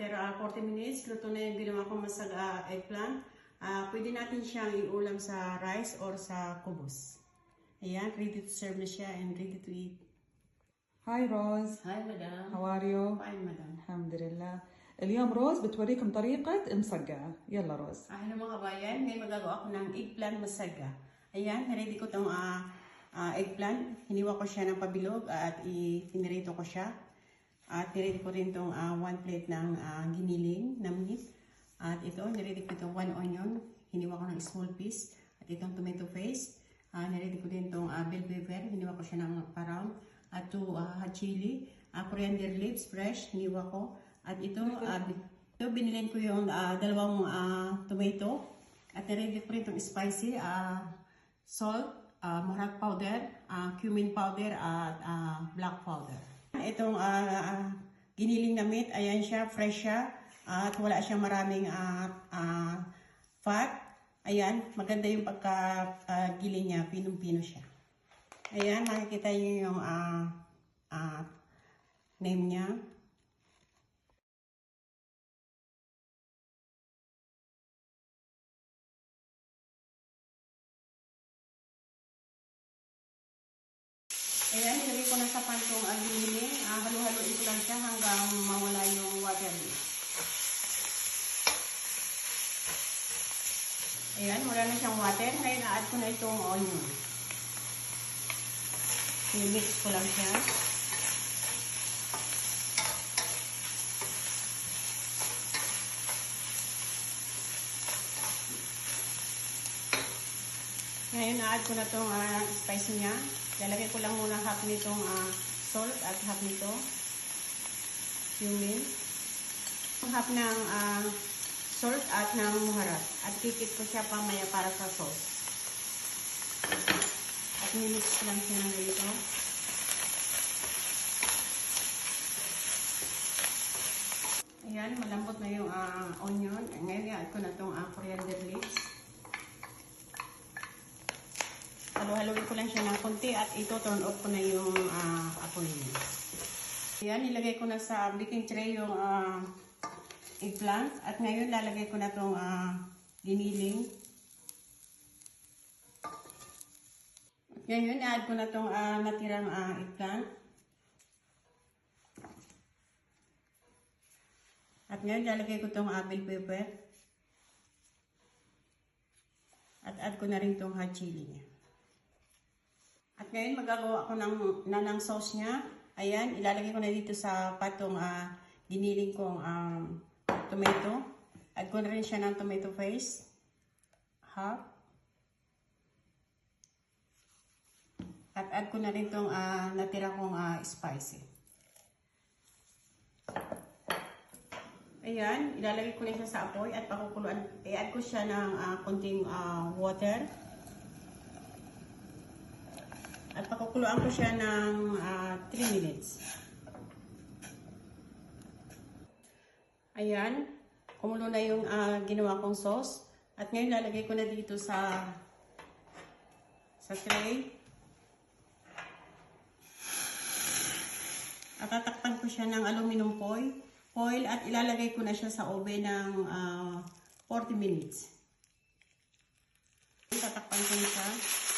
after ah, 40 minutes, luto na yung ginawa kong masag ah, eggplant. Ah, pwede natin siyang iulam sa rice or sa kubos. Ayan, ready to serve na siya and ready to eat. هاي روز Hi, madam. how are you Fine, madam. الحمد لله اليوم روز بتوريكم طريقة المسقعة يلا روز Ah, hello mga kabayan, ngayon magagawa ako ng eggplant masaga. Ayan, ready ko itong ah, ah, eggplant. Hiniwa ko siya ng pabilog at i-pinirito ko siya. At niready ko rin itong 1 plate ng ah, giniling na meat. At ito, niready ko itong 1 onion. Hiniwa ko ng small piece. At itong tomato paste. Uh, niready ko din itong ah, bell pepper. Hiniwa ko siya ng parang. At 2 hot chili. ah, coriander leaves, fresh. Hiniwa ko. At ito, ah, ito, binilin ko yung ah, dalawang ah, tomato. At niready ko rin itong spicy, ah, salt, ah, maharat powder, ah, cumin powder, at ah, black powder. Itong ah, giniling na meat, ayan siya, fresh siya. at wala siyang maraming ah, ah, fat. Ayan, maganda yung pagka-giling niya, pinong-pino siya. Ayan, makikita niyo yung ah, ah, name niya. Ayan, nilagay ko na sa pantong ang giniling. Ah, halo-haloin ko lang siya hanggang mawala yung water. Ayan, wala na siyang water. Ngayon, add ko na itong onion. I-mix ko lang siya. Ngayon, na-add ko na itong ah, spice niya. Lalagay ko lang muna half nitong ah, salt at half nito cumin. Half ng ah, salt at ng muharat. At kikit ko siya pamaya para sa sauce. At ko lang siya ng ganito. Ayan, malambot na yung ah, onion. Ngayon, i-add ko na itong uh, coriander leaves. Halo-haloin ko lang siya ng konti at ito turn off ko na yung uh, apoy niya. Ayan, nilagay ko na sa baking tray yung ah, eggplant. At ngayon lalagay ko na itong ah, giniling. At ngayon, add ko na itong ah, natirang ah, eggplant. At ngayon, lalagay ko itong ah, bell pepper. At add ko na rin itong hot chili niya. At ngayon, magagawa ko ng, na ng sauce niya. Ayan, ilalagay ko na dito sa patong ah, giniling kong um, tomato. Add ko na rin siya ng tomato paste. Half. At add ko na rin itong ah, natira kong ah, spicy. Ayan, ilalagay ko na siya sa apoy at pakukuluan. I-add ko siya ng ah, konting ah, water. At pakukuluan ko siya ng 3 minutes. Ayan. Kumulo na yung ah, ginawa kong sauce. At ngayon lalagay ko na dito sa sa tray. At tatakpan ko siya ng aluminum foil. Foil at ilalagay ko na siya sa oven ng ah, 40 minutes. Tatakpan ko siya.